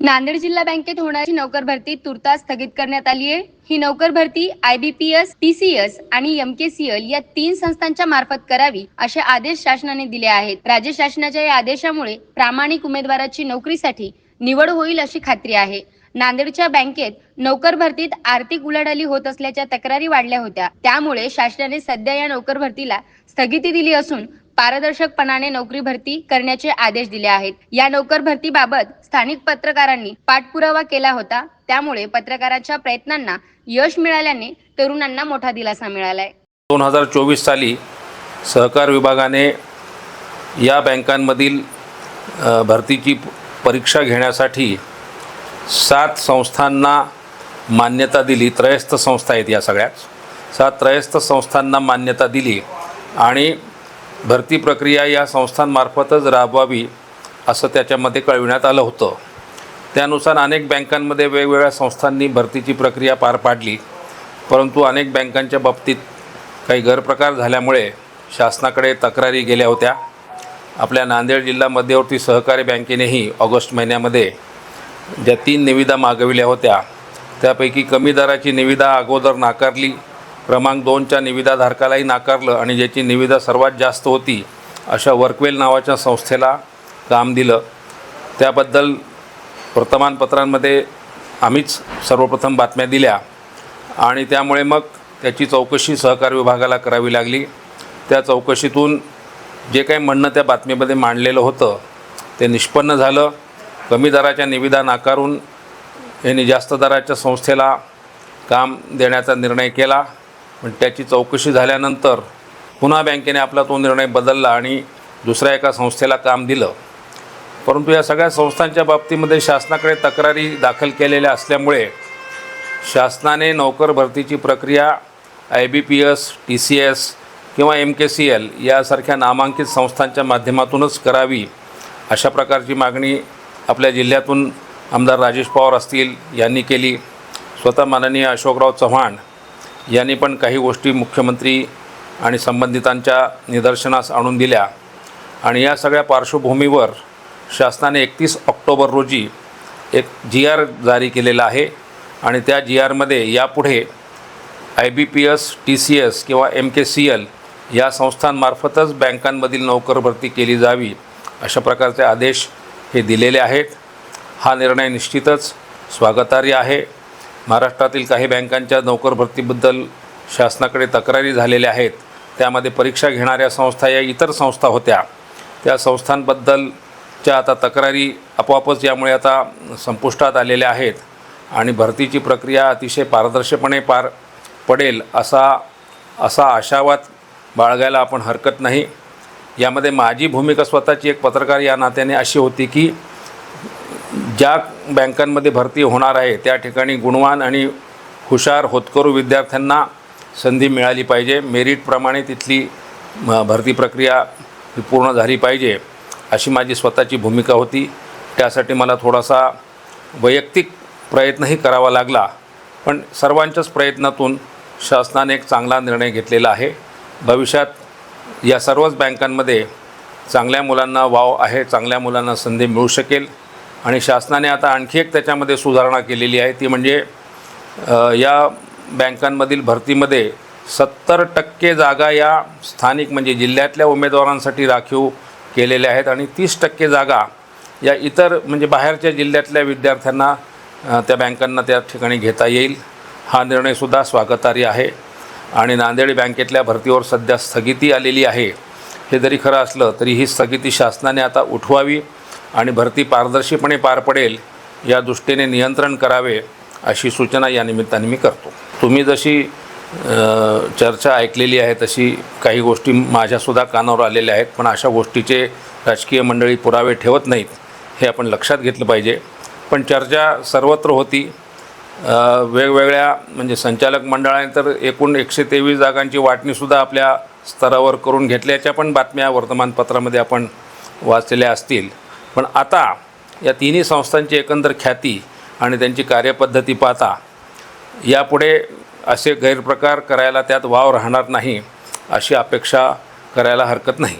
नांदेड जिल्हा बँकेत होणारी नोकर भरती तुर्तास स्थगित करण्यात आली आहे. ही नोकर भरती आयबीपीएस टीसीएस आणि एमकेसीएल या तीन संस्थांच्या मार्फत करावी असे आदेश शासनाने दिले आहेत. राज्य शासनाच्या या आदेशामुळे प्रामाणिक उमेदवाराची नोकरीसाठी निवड होईल अशी खात्री आहे. नांदेडच्या बँकेत नोकर भरतीत आर्थिक उलाढाली होत असल्याच्या तक्रारी वाढल्या होत्या. त्यामुळे शासनाने सध्या या नोकर भरतीला स्थगिती दिली असून पारदर्शकपणाने नोकरी भरती करण्याचे आदेश दिले आहेत. या नोकर भरतीबाबत स्थानिक पत्रकारांनी पाठपुरावा केला होता. त्यामुळे पत्रकाराच्या प्रयत्नांना यश मिळाल्याने तरुणांना मोठा दिलासा मिळालाय. दोन हजार चोवीस साली सहकार विभागाने या बँकांमधील भरतीची परीक्षा घेण्यासाठी सात संस्थांना मान्यता दिली. त्रयस्थ संस्था आहेत या सगळ्याच. सात त्रयस्थ संस्थांना मान्यता दिली आणि भरती प्रक्रिया या संस्थांमार्फतच राबवावी असं त्याच्यामध्ये कळविण्यात आलं होतं. त्यानुसार अनेक बँकांमध्ये वेगवेगळ्या संस्थांनी भरतीची प्रक्रिया पार पाडली. परंतु अनेक बँकांच्या बाबतीत काही गैरप्रकार झाल्यामुळे शासनाकडे तक्रारी गेल्या होत्या. आपल्या नांदेड जिल्हा मध्यवर्ती सहकारी बँकेनेही ऑगस्ट महिन्यामध्ये ज्या तीन निविदा मागविल्या होत्या त्यापैकी कमी दराची निविदा अगोदर नाकारली क्रमांक दोनच्या निविदाधारकालाही नाकारलं आणि ज्याची निविदा सर्वात जास्त होती अशा वर्कवेल नावाच्या संस्थेला काम दिलं. त्याबद्दल वर्तमानपत्रांमध्ये आम्हीच सर्वप्रथम बातम्या दिल्या आणि त्यामुळे मग त्याची चौकशी सहकार विभागाला करावी लागली. त्या चौकशीतून जे काही म्हणणं त्या बातमीमध्ये मांडलेलं होतं ते निष्पन्न झालं. कमी दराच्या निविदा नाकारून यांनी जास्त दराच्या संस्थेला काम देण्याचा निर्णय केला. पण त्याची चौकशी झाल्यानंतर पुन्हा बँकेने आपला तो निर्णय बदलला आणि दुसऱ्या एका संस्थेला काम दिलं. परंतु या सगळ्या संस्थांच्या बाबतीमध्ये शासनाकडे तक्रारी दाखल केलेल्या असल्यामुळे शासनाने नोकर भरतीची प्रक्रिया I B P S T C S किंवा एम के सी एल यासारख्या नामांकित संस्थांच्या माध्यमातूनच करावी अशा प्रकारची मागणी आपल्या जिल्ह्यातून आमदार राजेश पवार असतील यांनी केली. स्वतः माननीय अशोकराव चव्हाण यांनी पण काही गोष्टी मुख्यमंत्री आणि संबंधितांच्या निदर्शनास आणून दिल्या. आणि या सगळ्या पार्श्वभूमीवर शासनाने एकतीस ऑक्टोबर रोजी एक जी आर जारी केलेला आहे. आणि त्या जी आरमध्ये यापुढे I B P S T C S किंवा एम के सी एल या संस्थांमार्फतच बँकांमधील नोकर भरती केली जावी अशा प्रकारचे आदेश हे दिलेले आहेत. हा निर्णय निश्चितच स्वागतार्ह आहे. महाराष्ट्रातील काही बँकांच्या नोकर भरतीबद्दल शासनाकडे तक्रारी झालेल्या आहेत. त्यामध्ये परीक्षा घेणाऱ्या संस्था या इतर संस्था होत्या. त्या संस्थांबद्दलच्या आता तक्रारी आपोआपच यामुळे आता संपुष्टात आलेल्या आहेत आणि भरतीची प्रक्रिया अतिशय पारदर्शकपणे पार पडेल असा असा आशावाद बाळगायला आपण हरकत नाही. यामध्ये माझी भूमिका स्वतःची एक पत्रकार या नात्याने अशी होती की ज्या बँकांमध्ये भरती होणार आहे त्या ठिकाणी गुणवान आणि हुशार होतकरू विद्यार्थ्यांना संधी मिळाली पाहिजे. मेरिटप्रमाणे तिथली भरती प्रक्रिया ही पूर्ण झाली पाहिजे अशी माझी स्वतःची भूमिका होती. त्यासाठी मला थोडासा वैयक्तिक प्रयत्नही करावा लागला पण सर्वांच्याच प्रयत्नातून शासनाने एक चांगला निर्णय घेतलेला आहे. भविष्यात या सर्वच बँकांमध्ये चांगल्या मुलांना वाव आहे चांगल्या मुलांना संधी मिळू शकेल. आणि शासनाने आता आणखी एक त्याच्यामध्ये सुधारणा केलेली आहे ती म्हणजे या बँकांमधील भरतीमध्ये सत्तर टक्के जागा या स्थानिक म्हणजे जिल्ह्यातल्या उमेदवारांसाठी राखीव केलेल्या आहेत आणि तीस टक्के जागा या इतर म्हणजे बाहेरच्या जिल्ह्यातल्या विद्यार्थ्यांना त्या बँकांना त्या ठिकाणी घेता येईल. हा निर्णयसुद्धा स्वागतार्ह आहे. आणि नांदेड बँकेतल्या भरतीवर सध्या स्थगिती आलेली आहे. हे जरी खरं असलं तरी ही स्थगिती शासनाने आता उठवावी. आणि भरती पारदर्शीपणे पार पडेल या दृष्टीने नियंत्रण करावे अशी सूचना या निमित्ताने मी करतो. तुम्ही जशी चर्चा ऐकलेली आहे तशी काही गोष्टी माझ्यासुद्धा कानावर आलेल्या आहेत पण अशा गोष्टीचे राजकीय मंडळी पुरावे ठेवत नाहीत हे आपण लक्षात घेतलं पाहिजे. पण चर्चा सर्वत्र होती. वेगवेगळ्या म्हणजे संचालक मंडळाने तर एकूण एकशे तेवीस जागांची वाटणीसुद्धा आपल्या स्तरावर करून घेतल्याच्या पण बातम्या वर्तमानपत्रामध्ये आपण वाचलेल्या असतील. पण आता या तिन्ही संस्थांची एकंदर ख्याती आणि त्यांची कार्यपद्धती पाहता यापुढे असे गैरप्रकार करायला त्यात वाव राहणार नाही अशी अपेक्षा करायला हरकत नाही.